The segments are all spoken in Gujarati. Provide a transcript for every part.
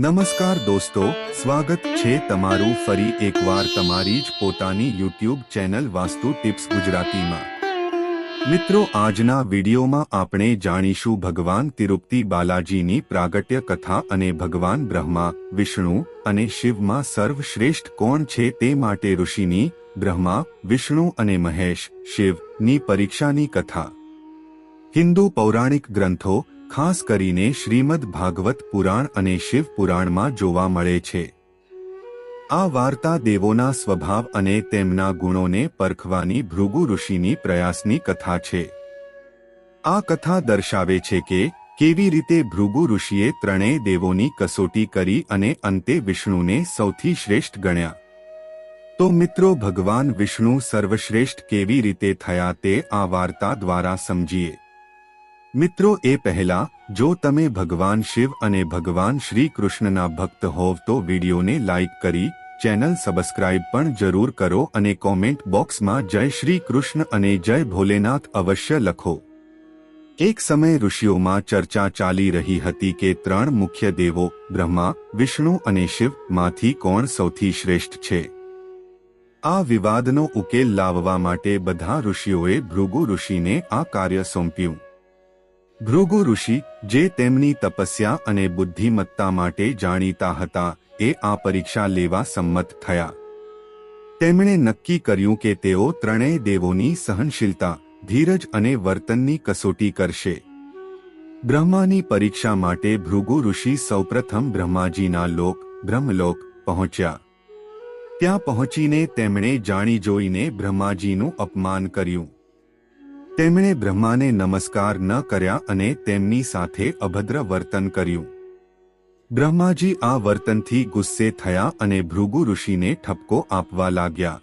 નમસ્કાર દોસ્તો, સ્વાગત છે તમારું ફરી એકવાર તમારી જ પોતાની યુટ્યુબ ચેનલ વાસ્તુ ટિપ્સ ગુજરાતીમાં. મિત્રો, આજના વિડીયોમાં આપણે જાણીશું ભગવાન તિરુપતિ બાલાજીની પ્રાગટ્ય કથા અને ભગવાન બ્રહ્મા, વિષ્ણુ અને શિવમાં સર્વશ્રેષ્ઠ કોણ છે તે માટે ઋષિની, બ્રહ્મા, વિષ્ણુ અને મહેશ, શિવની પરીક્ષાની કથા. હિન્દુ પૌરાણિક ગ્રંથો ખાસ કરીને શ્રીમદ ભાગવત પુરાણ અને શિવ પુરાણમાં જોવા મળે છે. આ વાર્તા દેવોના સ્વભાવ અને તેમના ગુણોને પરખવાની ભૃગુ ઋષિની પ્રયાસની કથા છે. આ કથા દર્શાવે છે કે કેવી રીતે ભૃગુ ઋષિએ ત્રણેય દેવોની કસોટી કરી અને અંતે વિષ્ણુને સૌથી શ્રેષ્ઠ ગણ્યા. તો મિત્રો, ભગવાન વિષ્ણુ સર્વશ્રેષ્ઠ કેવી રીતે થયા તે આ વાર્તા દ્વારા સમજીએ. મિત્રો, એ પહેલા, જો તમે ભગવાન શિવ અને ભગવાન શ્રી કૃષ્ણના ભક્ત હોવ તો વિડીયોને લાઇક કરી, ચેનલ સબસ્ક્રાઇબ પણ જરૂર કરો અને કોમેન્ટ બોક્સમાં જય શ્રી કૃષ્ણ અને જય ભોલેનાથ અવશ્ય લખો. એક સમય ઋષિઓમાં ચર્ચા ચાલી રહી હતી કે ત્રણ મુખ્ય દેવો, બ્રહ્મા, વિષ્ણુ અને શિવ, માંથી કોણ સૌથી શ્રેષ્ઠ છે? આ વિવાદનો ઉકેલ લાવવા માટે બધા ઋષિઓએ ભૃગુ ઋષિને આ કાર્ય સોંપ્યું. ભૃગુ ઋષિ, જે તેમની તપસ્યા અને બુદ્ધિમત્તા માટે જાણીતા હતા, એ આ પરીક્ષા લેવા સંમત થયા. તેમણે નક્કી કર્યું કે તેઓ ત્રણેય દેવોની સહનશીલતા, ધીરજ અને વર્તનની કસોટી કરશે. બ્રહ્માની પરીક્ષા માટે ભૃગુ ઋષિ સૌપ્રથમ બ્રહ્માજીના લોક, બ્રહ્મલોક, પહોંચ્યા. ત્યાં પહોંચીને તેમણે જાણી જોઈને બ્રહ્માજીનું અપમાન કર્યું. તેમણે બ્રહ્માને નમસ્કાર ન કર્યા અને તેમની સાથે અભદ્ર વર્તન કર્યું. બ્રહ્માજી આ વર્તનથી ગુસ્સે થયા અને ભૃગુ ઋષિને ઠપકો આપવા લાગ્યા.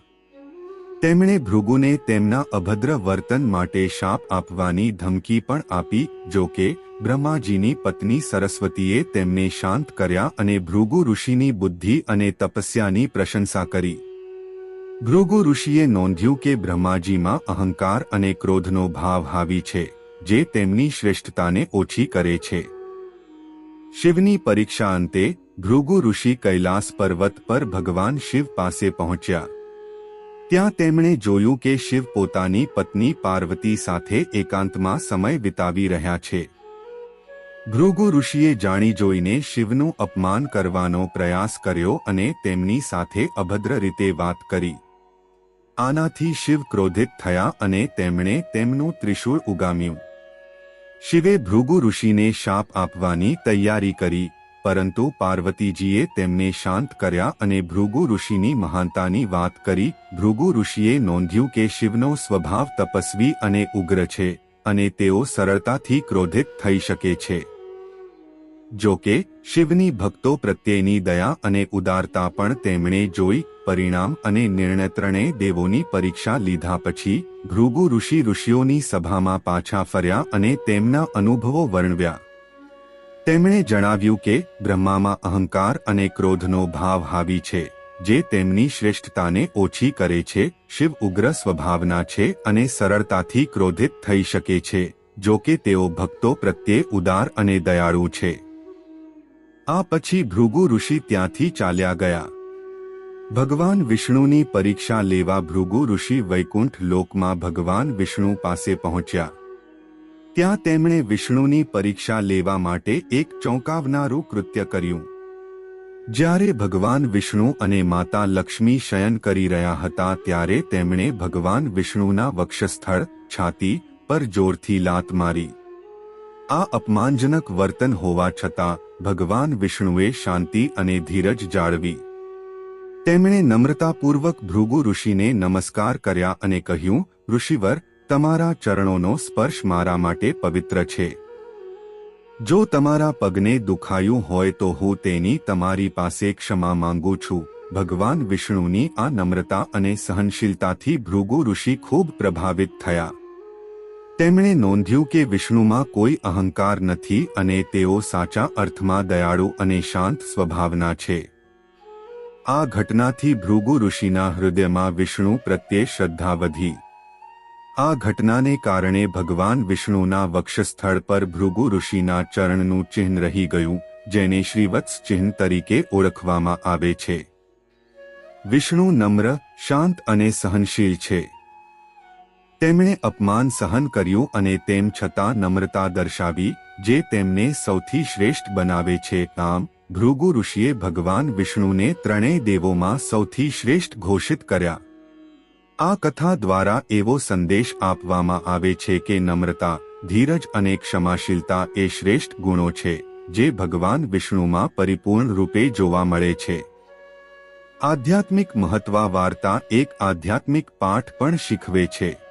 તેમણે ભૃગુને તેમના અભદ્ર વર્તન માટે શાપ આપવાની ધમકી પણ આપી, જો કે બ્રહ્માજીની પત્ની સરસ્વતીએ તેમને શાંત કર્યા અને ભૃગુ ઋષિની બુદ્ધિ અને તપસ્યાની પ્રશંસા કરી. ભૃગુ ઋષિએ નોંધ્યું કે બ્રહ્માજીમાં અહંકાર અને ક્રોધનો ભાવ હાવી છે, જે તેમની શ્રેષ્ઠતાને ઓછી કરે છે. શિવની પરીક્ષા અંતે, ભૃગુ ઋષિ કૈલાસ પર્વત પર ભગવાન શિવ પાસે પહોંચ્યા. ત્યાં તેમણે જોયું કે શિવ પોતાની પત્ની પાર્વતી સાથે એકાંતમાં સમય વિતાવી રહ્યા છે. ભૃગુ ઋષિએ જાણી જોઈને શિવનું અપમાન કરવાનો પ્રયાસ કર્યો અને તેમની સાથે અભદ્ર રીતે વાત કરી. આનાથી શિવ ક્રોધિત થયા અને તેમણે તેમનું ત્રિશૂળ ઉગામ્યું. શિવે ભૃગુ ઋષિને શાપ આપવાની તૈયારી કરી, પરંતુ પાર્વતીજીએ તેમને શાંત કર્યા અને ભૃગુ ઋષિની મહાનતાની વાત કરી. ભૃગુ ઋષિએ નોંધ્યું કે શિવનો સ્વભાવ તપસ્વી અને ઉગ્ર છે અને તેઓ સરળતાથી ક્રોધિત થઈ શકે છે. જો કે, શિવની ભક્તો પ્રત્યેની દયા અને ઉદારતા પણ તેમણે જોઈ, પરિણામ અને નિર્ણય ત્રણેય દેવોની પરીક્ષા લીધા પછી, ભૃગુ ઋષિ ઋષિઓની સભામાં પાછા ફર્યા અને તેમના અનુભવો વર્ણવ્યા. તેમણે જણાવ્યું કે, બ્રહ્મામાં અહંકાર અને ક્રોધનો ભાવ હાવી છે, જે તેમની શ્રેષ્ઠતાને ઓછી કરે છે, શિવ ઉગ્ર સ્વભાવના છે અને સરળતાથી ક્રોધિત થઈ શકે છે, જો કે તેઓ ભક્તો પ્રત્યે ઉદાર અને દયાળુ છે. આ પછી ભૃગુ ઋષિ ત્યાંથી ચાલ્યા ગયા. ભગવાન વિષ્ણુની પરીક્ષા લેવા ભૃગુ ઋષિ વૈકુંઠ લોકમાં ભગવાન વિષ્ણુ પાસે પહોંચ્યા. ત્યાં તેમણે વિષ્ણુની પરીક્ષા લેવા માટે એક ચોંકાવનારું કૃત્ય કર્યું. જ્યારે ભગવાન વિષ્ણુ અને માતા લક્ષ્મી શયન કરી રહ્યા હતા ત્યારે તેમણે ભગવાન વિષ્ણુના વક્ષસ્થળ છાતી પર જોરથી લાત મારી. આ અપમાનજનક વર્તન હોવા છતાં ભગવાન વિષ્ણુએ શાંતિ અને ધીરજ જાળવી. તેમણે નમ્રતાપૂર્વક ભૃગુ ઋષિને નમસ્કાર કર્યા અને કહ્યું, ઋષિવર, તમારા ચરણોનો સ્પર્શ મારા માટે પવિત્ર છે. જો તમારા પગને દુખાયું હોય તો હું તેની તમારી પાસે ક્ષમા માંગુ છું. ભગવાન વિષ્ણુની આ નમ્રતા અને સહનશીલતાથી ભૃગુ ઋષિ ખૂબ પ્રભાવિત થયા. તેમણે નોંધ્યું કે વિષ્ણુમાં કોઈ અહંકાર નથી અને તેઓ સાચા અર્થમાં દયાળુ અને શાંત સ્વભાવના છે. આ ઘટનાથી ભૃગુ ઋષિના હૃદયમાં વિષ્ણુ પ્રત્યે શ્રદ્ધા વધી. આ ઘટનાને કારણે ભગવાન વિષ્ણુના વક્ષસ્થળ પર ભૃગુ ઋષિના ચરણનું ચિહ્ન રહી ગયું, જેને શ્રીવત્સ ચિહ્ન તરીકે ઓળખવામાં આવે છે. વિષ્ણુ નમ્ર, શાંત અને સહનશીલ છે. તેમણે અપમાન સહન કર્યું અને તેમ છતાં નમ્રતા દર્શાવી, જે તેમને સૌથી શ્રેષ્ઠ બનાવે છે. આમ, ભૃગુ ઋષિએ ભગવાન વિષ્ણુને ત્રણેય દેવોમાં સૌથી શ્રેષ્ઠ ઘોષિત કર્યા. આ કથા દ્વારા એવો સંદેશ આપવામાં આવે છે કે નમ્રતા, ધીરજ અને ક્ષમાશીલતા એ શ્રેષ્ઠ ગુણો છે, જે ભગવાન વિષ્ણુમાં પરિપૂર્ણ રૂપે જોવા મળે છે. આધ્યાત્મિક મહત્વા વાર્તા એક આધ્યાત્મિક પાઠ પણ શીખવે છે.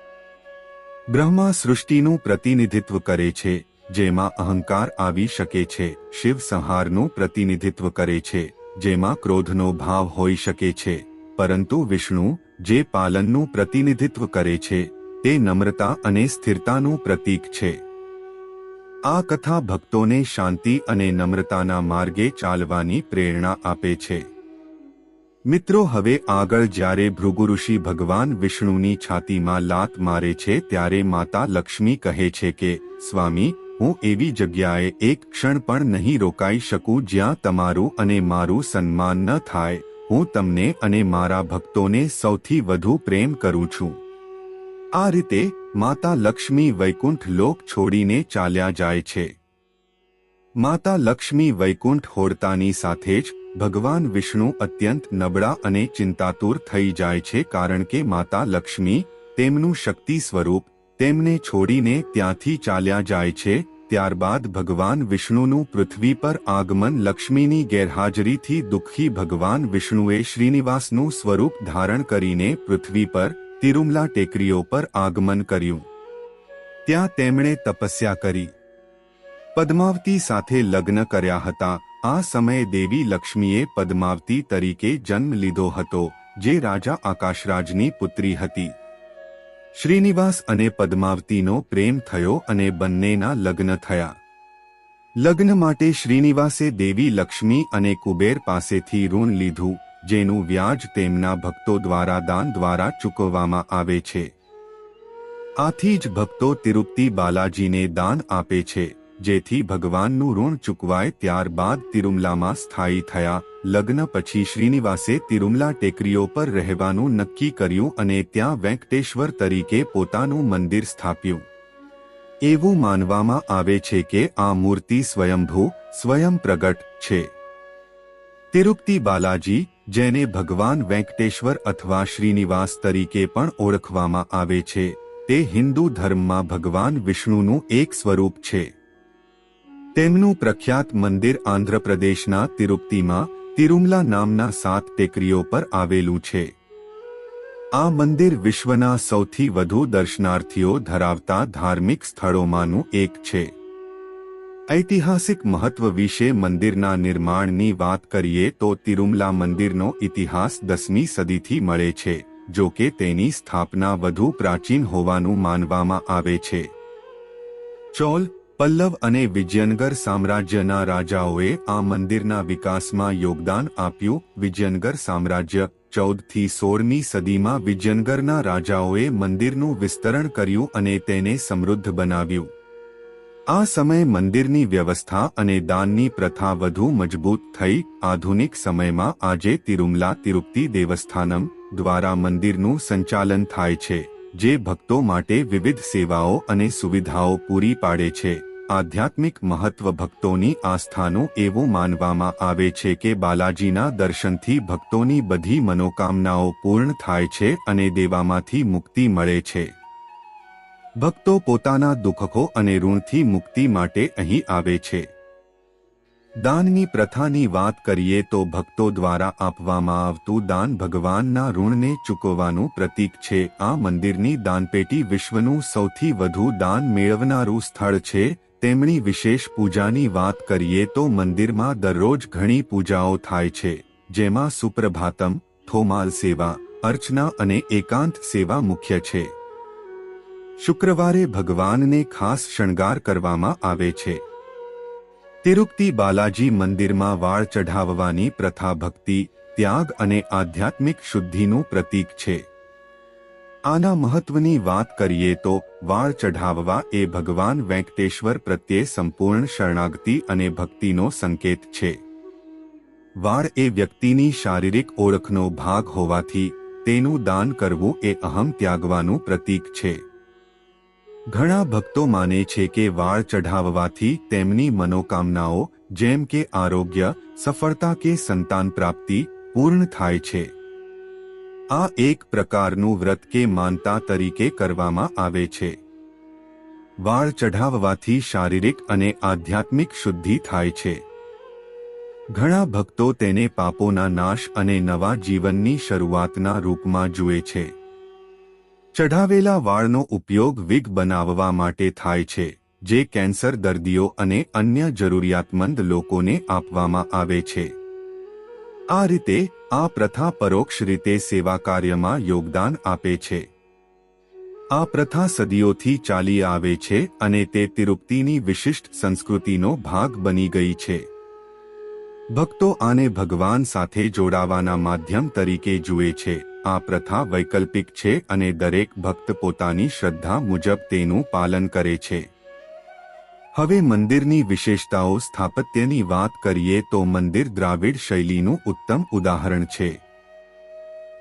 બ્રહ્મા સૃષ્ટિનું પ્રતિનિધિત્વ કરે છે, જેમાં અહંકાર આવી શકે છે, શિવ સંહારનું પ્રતિનિધિત્વ કરે છે, જેમાં ક્રોધનો ભાવ હોઈ શકે છે, પરંતુ વિષ્ણુ, જે પાલનનું પ્રતિનિધિત્વ કરે છે, તે નમ્રતા અને સ્થિરતાનું પ્રતીક છે. આ કથા ભક્તોને શાંતિ અને નમ્રતાના માર્ગે ચાલવાની પ્રેરણા આપે છે. મિત્રો, હવે આગળ જ્યારે ભૃગુઋષિ ભગવાન વિષ્ણુની છાતીમાં લાત મારે છે, ત્યારે માતા લક્ષ્મી કહે છે કે, સ્વામી, હું એવી જગ્યાએ એક ક્ષણ પણ નહીં રોકાઈ શકું જ્યાં તમારું અને મારું સન્માન ન થાય. હું તમને અને મારા ભક્તોને સૌથી વધુ પ્રેમ કરું છું. આ રીતે માતા લક્ષ્મી વૈકુંઠ લોક છોડીને ચાલ્યા જાય છે. માતા લક્ષ્મી વૈકુંઠ હોડતાની સાથે જ ભગવાન વિષ્ણુ અત્યંત નબળા અને ચિંતાતુર થઈ જાય છે કારણ કે માતા લક્ષ્મી તેમનું શક્તિ સ્વરૂપ તેમને છોડીને ત્યાંથી ચાલ્યા જાય છે, ત્યારબાદ ભગવાન વિષ્ણુનું પૃથ્વી પર આગમન લક્ષ્મીની ગેરહાજરીથી દુઃખી ભગવાન વિષ્ણુએ શ્રીનિવાસનું સ્વરૂપ ધારણ કરીને પૃથ્વી પર તિરુમલા ટેકરીઓ પર આગમન કર્યું. ત્યાં તેમણે તપસ્યા કરી. પદ્માવતી સાથે લગ્ન કર્યા હતા. આ સમયે દેવી લક્ષ્મીએ પદ્માવતી તરીકે જન્મ લીધો હતો, જે રાજા આકાશરાજની પુત્રી હતી. શ્રીનિવાસ અને પદ્માવતીનો પ્રેમ થયો અને બંનેના લગ્ન થયા. લગ્ન માટે શ્રીનિવાસે દેવી લક્ષ્મી અને કુબેર પાસેથી ઋણ લીધું, જેનું વ્યાજ તેમના ભક્તો દ્વારા દાન દ્વારા ચૂકવવામાં આવે છે. આથી જ ભક્તો તિરુપતિ બાલાજીને દાન આપે છે. જેથી ભગવાનનું ઋણ ચૂકવાય ત્યારબાદ તિરુમલામાં સ્થાયી થયા. લગ્ન પછી શ્રીનિવાસે તિરુમલા ટેકરીઓ પર રહેવાનું નક્કી કર્યું અને ત્યાં વેંકટેશ્વર તરીકે પોતાનું મંદિર સ્થાપ્યું. એવું માનવામાં આવે છે કે આ મૂર્તિ સ્વયંભૂ, સ્વયં પ્રગટ છે. તિરુપતિ બાલાજી, જેને ભગવાન વેંકટેશ્વર અથવા શ્રીનિવાસ તરીકે પણ ઓળખવામાં આવે છે, તે હિન્દુ ધર્મમાં ભગવાન વિષ્ણુનું એક સ્વરૂપ છે. તેમનું પ્રખ્યાત મંદિર આંધ્રપ્રદેશના તિરુપતિમાં, તિરુમલા નામના સાત ટેકરીઓ પર આવેલું છે. આ મંદિર વિશ્વના સૌથી વધુ દર્શનાર્થીઓ ધરાવતા ધાર્મિક સ્થળોમાંનું એક છે. ઐતિહાસિક મહત્વ વિશે મંદિરના નિર્માણની વાત કરીએ તો તિરુમલા મંદિરનો ઇતિહાસ દસમી સદીથી મળે છે, જો કે તેની સ્થાપના વધુ પ્રાચીન હોવાનું માનવામાં આવે છે. ચોલ પલ્લવ અને વિજયનગર સામ્રાજ્યના રાજાઓએ આ મંદિરના વિકાસમાં યોગદાન આપ્યું. વિજયનગર સામ્રાજ્ય ચૌદથી સોળમી સદીમાં વિજયનગરના રાજાઓએ મંદિરનું વિસ્તરણ કર્યું અને તેને સમૃદ્ધ બનાવ્યું. આ સમયે મંદિરની વ્યવસ્થા અને દાનની પ્રથા વધુ મજબૂત થઈ. આધુનિક સમયમાં આજે તિરુમલા તિરુપતિ દેવસ્થાનમ દ્વારા મંદિરનું સંચાલન થાય છે. જે ભક્તો માટે વિવિધ સેવાઓ અને સુવિધાઓ પૂરી પાડે છે. આધ્યાત્મિક મહત્વ ભક્તોની આસ્થાનું એવું માનવામાં આવે છે કે બાલાજીના દર્શનથી ભક્તોની બધી મનોકામનાઓ પૂર્ણ થાય છે અને દેવામાંથી મુક્તિ મળે છે. ભક્તો પોતાના દુઃખો અને ઋણથી મુક્તિ માટે અહીં આવે છે. દાનની પ્રથાની વાત કરીએ તો ભક્તો દ્વારા આપવામાં આવતું દાન ભગવાનના ઋણને ચૂકવવાનું પ્રતીક છે. આ મંદિરની દાનપેટી વિશ્વનું સૌથી વધુ દાન મેળવનારું સ્થળ છે. તેમની વિશેષ પૂજાની વાત કરીએ તો મંદિરમાં દરરોજ ઘણી પૂજાઓ થાય છે, જેમાં સુપ્રભાતમ, થોમાલ સેવા, અર્ચના અને એકાંત સેવા મુખ્ય છે. શુક્રવારે ભગવાનને ખાસ શણગાર કરવામાં આવે છે. તિરુપતિ બાલાજી મંદિરમાં વાળ ચઢાવવાની પ્રથા ભક્તિ, ત્યાગ અને આધ્યાત્મિક શુદ્ધિનું પ્રતીક છે. આના મહત્વની વાત કરીએ તો, વાળ ચઢાવવા એ ભગવાન વેંકટેશ્વર પ્રત્યે સંપૂર્ણ શરણાગતિ અને ભક્તિનો સંકેત છે. વાળ એ વ્યક્તિની શારીરિક ઓળખનો ભાગ હોવાથી, તેનું દાન કરવું એ અહમ ત્યાગવાનું પ્રતીક છે. ઘણા ભક્તો માને છે કે વાળ ચઢાવવાથી તેમની મનોકામનાઓ, જેમ કે આરોગ્ય, સફળતા કે સંતાન પ્રાપ્તિ, પૂર્ણ થાય છે. આ એક પ્રકારનું વ્રત કે માનતા તરીકે કરવામાં આવે છે. વાળ ચઢાવવાથી શારીરિક અને આધ્યાત્મિક શુદ્ધિ થાય છે. ઘણા ભક્તો તેને પાપોના નાશ અને નવા જીવનની શરૂઆતના રૂપમાં જુએ છે. ચઢાવેલા વાળનો ઉપયોગ વિગ બનાવવા માટે થાય છે, જે કેન્સર દર્દીઓ અને અન્ય જરૂરિયાતમંદ લોકોને આપવામાં આવે છે. આ રીતે, આ પ્રથા પરોક્ષ રીતે સેવા કાર્યમાં યોગદાન આપે છે. આ પ્રથા સદીઓથી ચાલી આવે છે અને તે તિરુપતિની વિશિષ્ટ સંસ્કૃતિનો ભાગ બની ગઈ છે. ભક્તો આને ભગવાન સાથે જોડાવાના માધ્યમ તરીકે જુએ છે. આ પ્રથા વૈકલ્પિક છે અને દરેક ભક્ત પોતાની શ્રદ્ધા મુજબ તેનું પાલન કરે છે. હવે મંદિરની વિશેષતાઓ સ્થાપત્યની વાત કરીએ તો મંદિર દ્રાવિડ શૈલીનું ઉત્તમ ઉદાહરણ છે.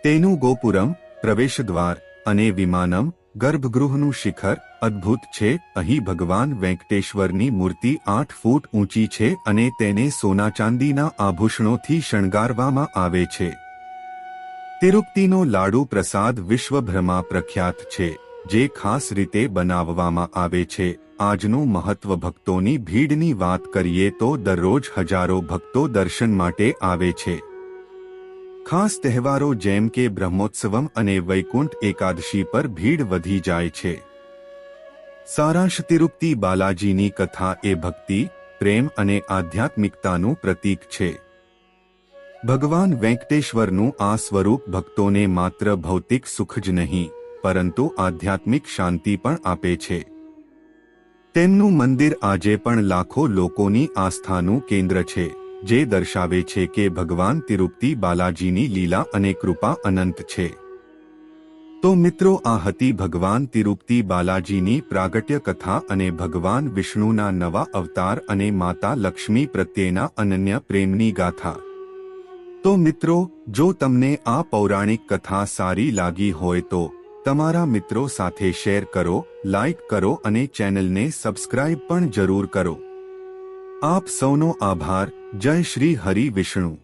તેનું ગોપુરમ, પ્રવેશદ્વાર અને વિમાનમ, ગર્ભગૃહનું શિખર અદ્ભુત છે. અહીં ભગવાન વેંકટેશ્વરની મૂર્તિ આઠ ફૂટ ઊંચી છે અને તેને સોના ચાંદીના આભૂષણોથી શણગારવામાં આવે છે. તિરુપતિનો લાડુ પ્રસાદ વિશ્વભરમાં પ્રખ્યાત છે, જે ખાસ રીતે બનાવવામાં આવે છે. આજનું મહત્વ ભક્તોની ભીડની વાત કરીએ તો દરરોજ હજારો ભક્તો દર્શન માટે આવે છે. ખાસ તહેવારો જેમ કે બ્રહ્મોત્સવમ અને વૈકુંઠ એકાદશી પર ભીડ વધી જાય છે. સારાંશ તિરુપતિ બાલાજીની કથા એ ભક્તિ, પ્રેમ અને આધ્યાત્મિકતાનું પ્રતીક છે. ભગવાન વેંકટેશ્વરનું આ સ્વરૂપ ભક્તોને માત્ર ભૌતિક સુખ જ નહીં, પરંતુ આધ્યાત્મિક શાંતિ પણ આપે છે. તેમનું મંદિર આજે પણ લાખો લોકોની આસ્થાનું કેન્દ્ર છે, જે દર્શાવે છે કે ભગવાન તિરુપતિ બાલાજીની લીલા અને કૃપા અનંત છે. તો મિત્રો, આ હતી ભગવાન તિરુપતિ બાલાજીની પ્રાગટ્ય કથા અને ભગવાન વિષ્ણુના નવા અવતાર અને માતા લક્ષ્મી પ્રત્યેના અનન્ય પ્રેમની ગાથા. તો મિત્રો, જો તમને આ પૌરાણિક કથા સારી લાગી હોય તો, તમારા મિત્રો સાથે શેર કરો લાઇક કરો અને ચેનલને સબસ્ક્રાઇબ પણ જરૂર કરો. આપ સૌનો આભાર. જય શ્રી હરિ વિષ્ણુ.